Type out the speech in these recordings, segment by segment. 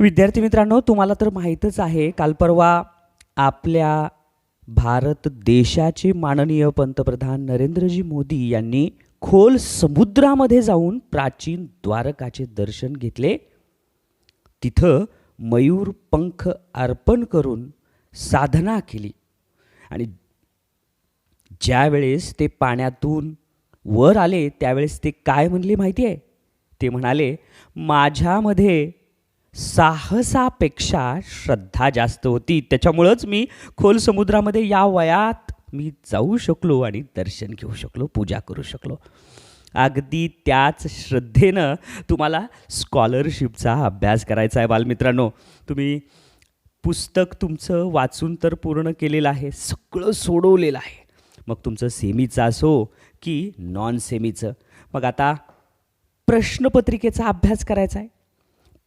विद्यार्थी मित्रांनो तुम्हाला तर माहीतच आहे काल परवा आपल्या भारत देशाचे माननीय पंतप्रधान नरेंद्रजी मोदी यांनी खोल समुद्रामध्ये जाऊन प्राचीन द्वारकाचे दर्शन घेतले. तिथं मयूर पंख अर्पण करून साधना केली. आणि ज्यावेळेस ते पाण्यातून वर आले त्यावेळेस ते काय म्हणले माहिती आहे ते म्हणाले माझ्यामध्ये साहसापेक्षा श्रद्धा जास्त होती. त्याच्यामुळंच मी खोल समुद्रामध्ये या वयात मी जाऊ शकलो आणि दर्शन घेऊ शकलो पूजा करू शकलो. अगदी त्याच श्रद्धेनं तुम्हाला स्कॉलरशिपचा अभ्यास करायचा आहे बालमित्रांनो. तुम्ही पुस्तक तुमचं वाचून तर पूर्ण केलेलं आहे सगळं सोडवलेलं आहे. मग तुमचं सेमीचं असो की नॉन सेमीचं मग आता प्रश्नपत्रिकेचा अभ्यास करायचा आहे.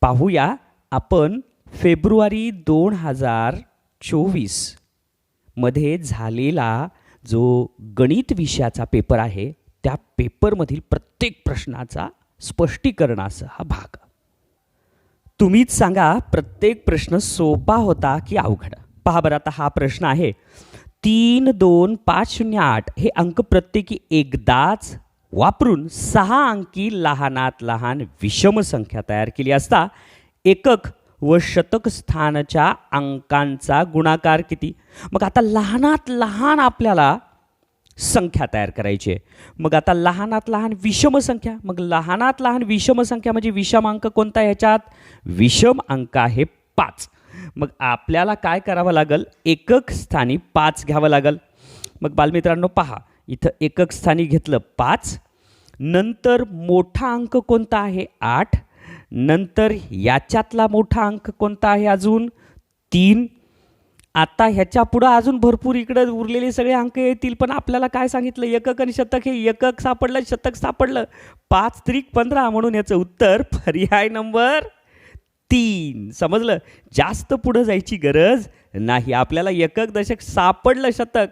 पाहूया आपण फेब्रुवारी दोन हजार चोवीसमध्ये झालेला जो गणित विषयाचा पेपर आहे त्या पेपरमधील प्रत्येक प्रश्नाचा स्पष्टीकरणाचा हा भाग. तुम्हीच सांगा प्रत्येक प्रश्न सोपा होता की अवघड? पहा बरं आता हा प्रश्न आहे. तीन दोन पाच शून्य आठ हे अंक प्रत्येकी एकदाच वापरून सहा अंकी लहानात लहान विषम संख्या तयार केली असता एकक व शतक स्थानच्या अंकांचा गुणाकार किती? मग आता लहानात लहान आपल्याला संख्या तयार करायची आहे. मग आता लहानात लहान विषम संख्या मग लहानात लहान विषम संख्या म्हणजे विषम अंक कोणता ह्याच्यात? विषम अंक आहे पाच. मग आपल्याला काय करावं लागेल? एकक स्थानी पाच घ्यावं लागेल. मग बालमित्रांनो पहा. इथं एकक स्थानी घेतलं पाच. नंतर मोठा अंक कोणता आहे? आठ. नंतर याच्यातला मोठा अंक कोणता आहे अजून? तीन. आता ह्याच्या पुढं अजून भरपूर इकडं उरलेले सगळे अंक येतील पण आपल्याला काय सांगितलं? एकक आणि शतक हे एकक सापडलं शतक सापडलं. पाच त्रिक पंधरा म्हणून याचं उत्तर पर्याय नंबर तीन. समजलं? जास्त पुढं जायची गरज नाही. आपल्याला एकक दशक सापडलं शतक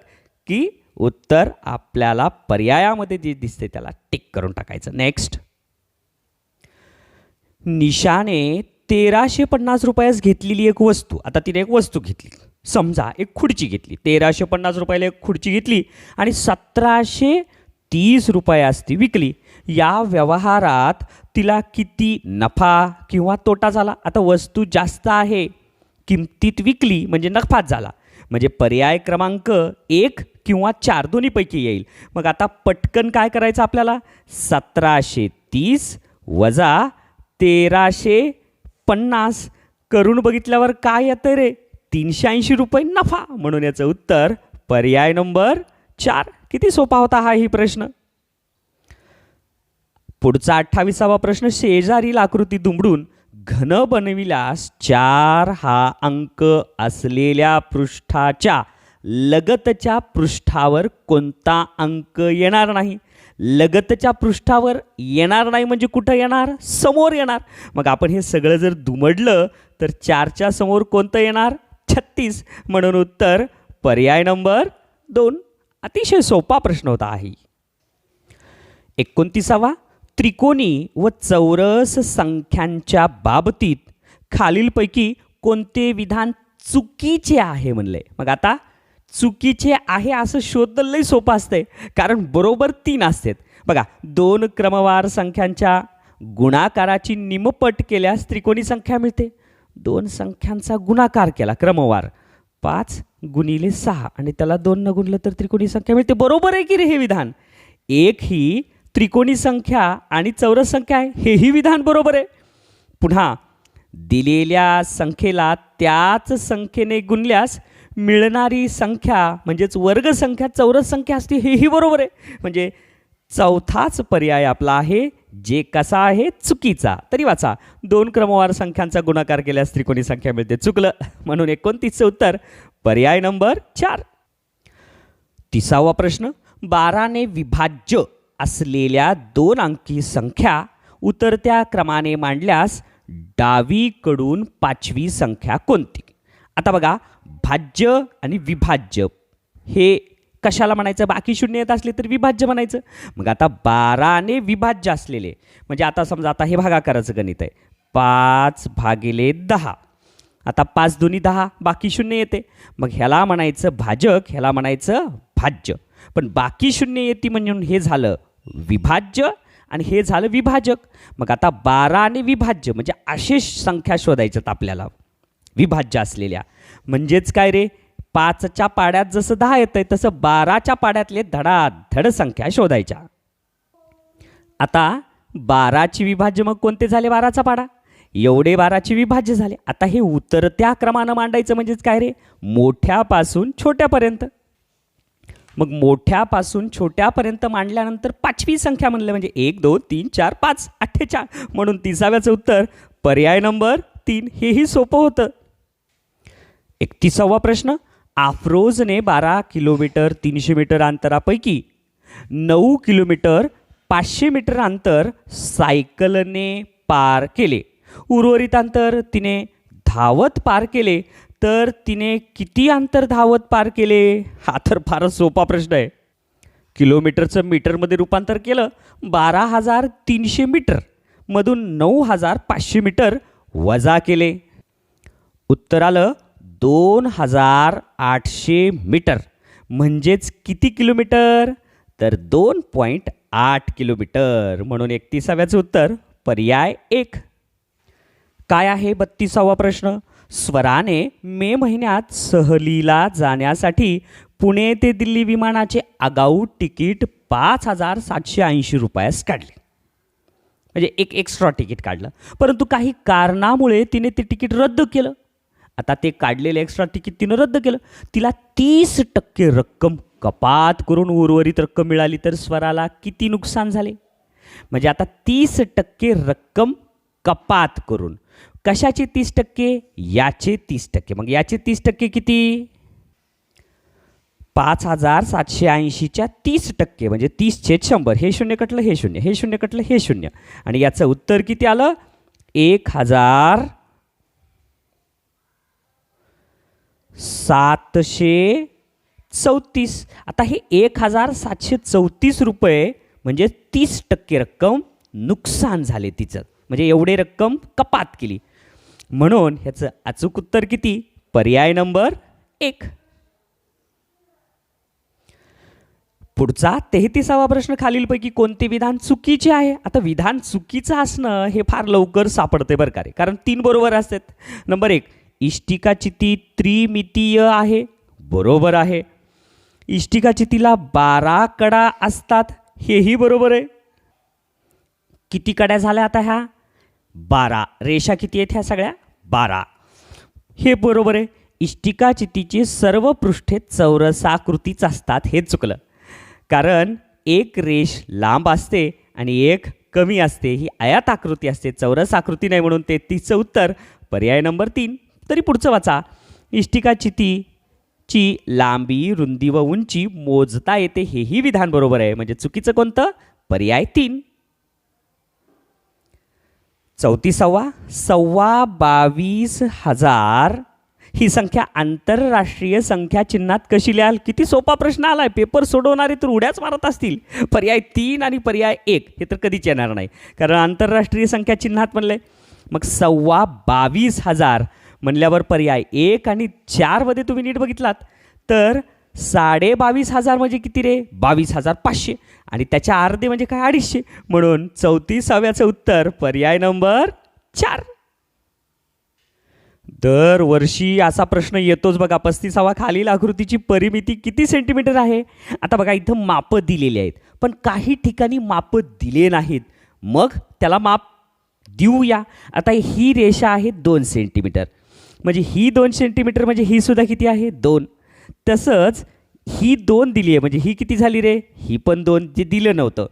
की उत्तर आपल्याला पर्यायामध्ये जे दिसते त्याला टिक करून टाकायचं. नेक्स्ट निशाने तेराशे पन्नास रुपयास घेतलेली एक वस्तू. आता तिने एक वस्तू घेतली. समजा एक खुर्ची घेतली. तेराशे पन्नास रुपयाला एक खुर्ची घेतली आणि सतराशे तीस रुपयास ती विकली. या व्यवहारात तिला किती नफा किंवा तोटा झाला? आता वस्तू जास्त आहे. किमतीत विकली म्हणजे नफाच झाला. म्हणजे पर्याय क्रमांक एक किंवा चार दोन्हीपैकी येईल. मग आता पटकन काय करायचं आपल्याला? सतराशे तीस वजा तेराशे पन्नास. करून बघितल्यावर काय येतं रे? तीनशे ऐंशी रुपये नफा म्हणून याचं उत्तर पर्याय नंबर चार. किती सोपा होता हा ही प्रश्न? पुढचा अठ्ठावीसावा प्रश्न शेजारील आकृती दुमडून घन बनविल्यास चार हा अंक असलेल्या पृष्ठाच्या लगतच्या पृष्ठावर कोणता अंक येणार नाही? लगतच्या पृष्ठावर येणार नाही म्हणजे कुठं येणार? समोर येणार. मग आपण हे सगळं जर दुमडलं तर चारच्या समोर कोणतं येणार? छत्तीस. म्हणून उत्तर पर्याय नंबर दोन. अतिशय सोपा प्रश्न होता आहे एकोणतीसावा. त्रिकोणी व चौरस संख्यांच्या बाबतीत खालीलपैकी कोणते विधान चुकीचे आहे म्हणले? मग आता चुकीचे आहे असं शोधणं लई सोपं असतंय. कारण बरोबर तीन असतात. बघा दोन क्रमवार संख्यांच्या गुणाकाराची निमपट केल्यास त्रिकोणी संख्या मिळते. दोन संख्यांचा गुणाकार केला क्रमवार. पाच गुणिले सहा आणि त्याला दोन न गुणलं तर त्रिकोणी संख्या मिळते. बरोबर आहे की रे हे विधान? एक ही त्रिकोणी संख्या आणि चौरस संख्या आहे हेही विधान बरोबर आहे. पुन्हा दिलेल्या संख्येला त्याच संख्येने गुणल्यास मिळणारी संख्या म्हणजेच वर्गसंख्या चौरस संख्या असते हेही बरोबर आहे. म्हणजे चौथाच पर्याय आपला आहे जे कसा आहे चुकीचा. तरी वाचा. दोन क्रमवार संख्यांचा गुणाकार केल्यास त्रिकोणी संख्या मिळते. चुकलं. म्हणून एकोणतीसचं उत्तर पर्याय नंबर चार. तिसावा प्रश्न. बाराने विभाज्य असलेल्या दोन अंकी संख्या उतरत्या क्रमाने मांडल्यास डावीकडून पाचवी संख्या कोणती? आता बघा भाज्य आणि विभाज्य. हे कशाला म्हणायचं? बाकी शून्य येत असले तर विभाज्य म्हणायचं. मग आता बाराने विभाज्य असलेले म्हणजे आता समजा आता हे भागाकाराचं गणित आहे. पाच भागिले दहा. आता पाच दोन्ही दहा बाकी शून्य येते. मग ह्याला म्हणायचं भाजक ह्याला म्हणायचं भाज्य. पण बाकी शून्य येते म्हणून हे झालं विभाज्य आणि हे झालं विभाजक. मग आता बारा आणि विभाज्य म्हणजे अशेष संख्या शोधायच्यात आपल्याला. विभाज्य असलेल्या. म्हणजेच काय रे? पाचच्या पाड्यात जसं दहा येतं आहे तसं बाराच्या पाड्यातले धडाधड संख्या शोधायच्या. आता बाराची विभाज्य मग कोणते झाले बाराचा पाडा? एवढे बाराची विभाज्य झाले. आता हे उतरत्या क्रमानं मांडायचं म्हणजेच काय रे? मोठ्यापासून छोट्यापर्यंत. मग मोठ्यापासून छोट्यापर्यंत मांडल्यानंतर पाचवी संख्या म्हणलं म्हणजे एक दोन तीन चार पाच अठ्ठेचाळ म्हणून तिसाव्याचं उत्तर पर्याय नंबर तीन. हेही सोपं होतं. एकतीसावा प्रश्न आफ्रोजने बारा किलोमीटर तीनशे मीटर अंतरापैकी नऊ किलोमीटर पाचशे मीटर अंतर सायकलने पार केले. उर्वरित अंतर तिने धावत पार केले. तर तिने किती अंतर धावत पार केले? हा तर फारच सोपा प्रश्न आहे. किलोमीटरचं मीटरमध्ये रूपांतर केलं बारा हजार तीनशे मीटर मधून नऊ हजार पाचशे मीटर वजा केले. उत्तर आलं दोन हजार आठशे मीटर. म्हणजेच किती किलोमीटर? तर दोन पॉईंट आठ किलोमीटर म्हणून एकतीसाव्याचं उत्तर पर्याय एक. काय आहे बत्तीसावा प्रश्न? स्वराने मे महिन्यात सहलीला जाण्यासाठी पुणे ते दिल्ली विमानाचे आगाऊ तिकीट पाच हजार सातशे ऐंशी रुपयास काढले. म्हणजे एक एक्स्ट्रा तिकीट काढलं. परंतु काही कारणामुळे तिने ते तिकीट रद्द केलं. आता ते काढलेलं एक्स्ट्रा तिकीट तिनं रद्द केलं. तिला तीस टक्के रक्कम कपात करून उर्वरित रक्कम मिळाली तर स्वराला किती नुकसान झाले? म्हणजे आता तीस टक्के रक्कम कपात करून. कशाचे तीस टक्के? याचे तीस टक्के. मग याचे तीस टक्के किती? पाच हजार सातशे ऐंशीच्या तीस टक्के. म्हणजे तीस छेद शंभर. हे शून्य कटलं हे शून्य. हे शून्य कटलं हे शून्य. आणि याचं उत्तर किती आलं? एक हजार सातशे चौतीस. आता हे एक हजार सातशे चौतीस रुपये म्हणजे तीस टक्के रक्कम नुकसान झाले तिचं. म्हणजे एवढे रक्कम कपात केली. म्हणून ह्याचं अचूक उत्तर किती? पर्याय नंबर एक. पुढचा तेहतीसावा प्रश्न खालीलपैकी कोणते विधान चुकीचे आहे? आता विधान चुकीचं असणं हे फार लवकर सापडते बरं का रे. कारण तीन बरोबर असतात. नंबर एक इष्टिकाची ती त्रिमितीय आहे बरोबर आहे. इष्टिकाची तिला बारा कडा असतात हेही बरोबर आहे. किती कड्या झाल्या आता ह्या? बारा. रेषा किती आहेत ह्या सगळ्या? बारा. हे बरोबर आहे. इष्टिका चितीची सर्व पृष्ठे चौरसाकृतीच असतात हे चुकलं. कारण एक रेष लांब असते आणि एक कमी असते. ही आयात आकृती असते. चौरस आकृती नाही म्हणून ते तिचं उत्तर पर्याय नंबर तीन. तरी पुढचं वाचा. इष्टिका चिती ची लांबी रुंदी व उंची मोजता येते हेही विधान बरोबर आहे. म्हणजे चुकीचं कोणतं? पर्याय तीन. चौतीसावा सव्वा बावीस हजार. ही संख्या आंतरराष्ट्रीय संख्या चिन्हात कशी लिहाल? किती सोपा प्रश्न आलाय. पेपर सोडवणारे तर उड्याच मारत असतील. पर्याय तीन आणि पर्याय एक हे तर कधीच येणार नाही. कारण आंतरराष्ट्रीय संख्या चिन्हात म्हणलंय. मग सव्वा बावीस हजार म्हणल्यावर पर्याय एक आणि चारमध्ये तुम्ही नीट बघितलात. तर साडे बावीस हजार म्हणजे किती रे? बावीस हजार पाचशे. आणि त्याच्या अर्धे म्हणजे काय? अडीचशे. म्हणून चौतीसाव्याचं उत्तर पर्याय नंबर चार. दरवर्षी असा प्रश्न येतोच बघा. पस्तीसावा खालील आकृतीची परिमिती किती सेंटीमीटर आहे? आता बघा इथं मापं दिलेली आहेत. पण काही ठिकाणी मापं दिले नाहीत. मग त्याला माप देऊया. आता ही रेषा आहे दोन सेंटीमीटर म्हणजे ही दोन सेंटीमीटर म्हणजे ही सुद्धा किती आहे? दोन. तसंच ही दोन दिली आहे. म्हणजे ही किती झाली रे? ही पण दोन जे दिलं नव्हतं.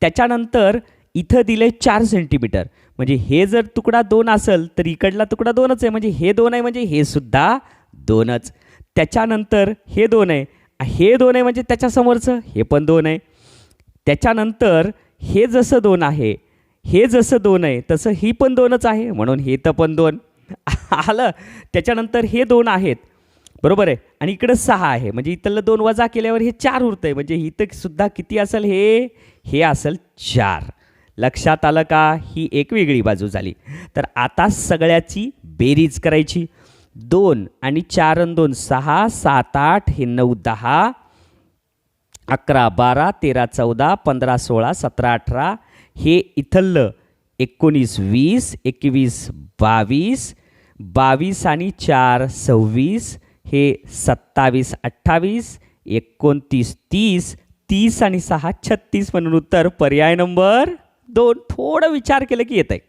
त्याच्यानंतर इथं दिलं आहे चार सेंटीमीटर म्हणजे हे जर तुकडा दोन असेल तर इकडला तुकडा दोनच आहे. म्हणजे हे दोन आहे म्हणजे हे सुद्धा दोनच. त्याच्यानंतर हे दोन आहे. हे दोन आहे म्हणजे त्याच्यासमोरचं हे पण दोन आहे. त्याच्यानंतर हे जसं दोन आहे हे जसं दोन आहे तसं ही पण दोनच आहे. म्हणून हे तर पण दोन. आलं. त्याच्यानंतर हे दोन आहेत. बरोबर आहे? आणि इकडं सहा आहे. म्हणजे इथलं दोन वजा केल्यावर हे चार उरतं आहे म्हणजे इथं सुद्धा किती असेल हे? हे असेल चार. लक्षात आलं का? ही एक वेगळी बाजू झाली. तर आता सगळ्याची बेरीज करायची. दोन आणि चार आणि दोन सहा सात आठ हे नऊ दहा अकरा बारा तेरा चौदा पंधरा सोळा सतरा अठरा हे इथलं एकोणीस वीस एकवीस बावीस बावीस आणि चार सव्वीस हे सत्तावीस अठ्ठावीस एकोणतीस तीस तीस आणि सहा छत्तीस म्हणून उत्तर. पर्याय नंबर दोन. थोडं विचार केलं की येत आहे